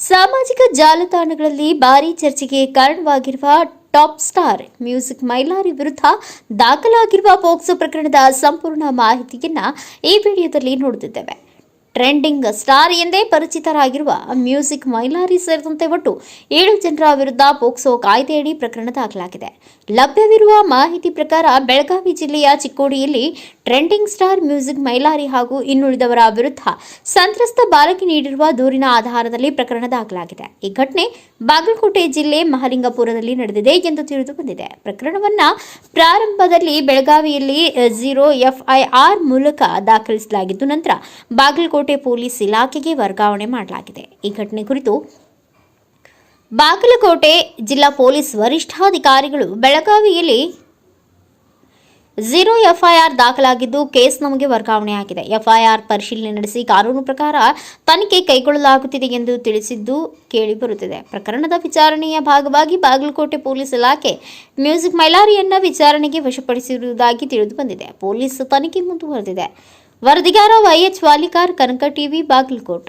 ಸಾಮಾಜಿಕ ಜಾಲತಾಣಗಳಲ್ಲಿ ಭಾರೀ ಚರ್ಚೆಗೆ ಕಾರಣವಾಗಿರುವ ಟಾಪ್ ಸ್ಟಾರ್ ಮ್ಯೂಸಿಕ್ ಮೈಲಾರಿ ವಿರುದ್ಧ ದಾಖಲಾಗಿರುವ ಪೋಕ್ಸೋ ಪ್ರಕರಣದ ಸಂಪೂರ್ಣ ಮಾಹಿತಿಯನ್ನ ಈ ವಿಡಿಯೋದಲ್ಲಿ ನೋಡುತ್ತಿದ್ದೇವೆ ಟ್ರೆಂಡಿಂಗ್ ಸ್ಟಾರ್ ಎಂದೇ ಪರಿಚಿತರಾಗಿರುವ ಮ್ಯೂಸಿಕ್ ಮೈಲಾರಿ ಸೇರಿದಂತೆ ಒಟ್ಟು ಏಳು ಜನರ ವಿರುದ್ಧ ಪೋಕ್ಸೋ ಕಾಯ್ದೆಯಡಿ ಪ್ರಕರಣ ದಾಖಲಾಗಿದೆ. ಲಭ್ಯವಿರುವ ಮಾಹಿತಿ ಪ್ರಕಾರ ಬೆಳಗಾವಿ ಜಿಲ್ಲೆಯ ಚಿಕ್ಕೋಡಿಯಲ್ಲಿ ಟ್ರೆಂಡಿಂಗ್ ಸ್ಟಾರ್ ಮ್ಯೂಸಿಕ್ ಮೈಲಾರಿ ಹಾಗೂ ಇನ್ನುಳಿದವರ ವಿರುದ್ಧ ಸಂತ್ರಸ್ತ ಬಾಲಕಿ ನೀಡಿರುವ ದೂರಿನ ಆಧಾರದಲ್ಲಿ ಪ್ರಕರಣ ದಾಖಲಾಗಿದೆ. ಈ ಘಟನೆ ಬಾಗಲಕೋಟೆ ಜಿಲ್ಲೆ ಮಹಲಿಂಗಪುರದಲ್ಲಿ ನಡೆದಿದೆ ಎಂದು ತಿಳಿದು ಬಂದಿದೆ. ಪ್ರಕರಣವನ್ನು ಪ್ರಾರಂಭದಲ್ಲಿ ಬೆಳಗಾವಿಯಲ್ಲಿ ಝೀರೋ ಎಫ್ಐಆರ್ ಮೂಲಕ ದಾಖಲಿಸಲಾಗಿದ್ದು, ನಂತರ ಬಾಗಲಕೋಟೆ ಪೊಲೀಸ್ ಇಲಾಖೆಗೆ ವರ್ಗಾವಣೆ ಮಾಡಲಾಗಿದೆ. ಈ ಘಟನೆ ಕುರಿತು ಬಾಗಲಕೋಟೆ ಜಿಲ್ಲಾ ಪೊಲೀಸ್ ವರಿಷ್ಠಾಧಿಕಾರಿಗಳು ಬೆಳಗಾವಿಯಲ್ಲಿ ಝೀರೋ ಎಫ್ಐಆರ್ ದಾಖಲಾಗಿದ್ದು ಕೇಸ್ ನಮಗೆ ವರ್ಗಾವಣೆಯಾಗಿದೆ ಎಫ್ಐಆರ್ ಪರಿಶೀಲನೆ ನಡೆಸಿ ಕಾನೂನು ಪ್ರಕಾರ ತನಿಖೆ ಕೈಗೊಳ್ಳಲಾಗುತ್ತಿದೆ ಎಂದು ತಿಳಿಸಿದ್ದು ಕೇಳಿಬರುತ್ತಿದೆ ಪ್ರಕರಣದ ವಿಚಾರಣೆಯ ಭಾಗವಾಗಿ ಬಾಗಲಕೋಟೆ ಪೊಲೀಸ್ ಇಲಾಖೆ ಮ್ಯೂಸಿಕ್ ಮೈಲಾರಿಯನ್ನ ವಿಚಾರಣೆಗೆ ವಶಪಡಿಸಿರುವುದಾಗಿ ತಿಳಿದು ಬಂದಿದೆ. ಪೊಲೀಸ್ ತನಿಖೆ ಮುಂದುವರೆದಿದೆ. वरदिगार वैच वालिकार कनक टीवी बागलकोट।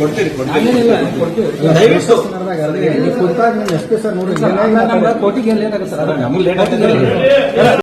ಕೊಡ್ತೀರಿ ಕೊಡ್ತೀರಿ. ದಯವಿಟ್ಟು. ನೀವು ಕುಂತಾಗ ನೀವು ಎಸ್ ಸರ್ ಮಾತಾಡಿ. ಕೋಟಿಗೆ ಲೇಟ್ ಆಗುತ್ತೆ ಸರ್? ನಮ್ಗೆ ಲೇಟ್ ಆಗ್ತದೆ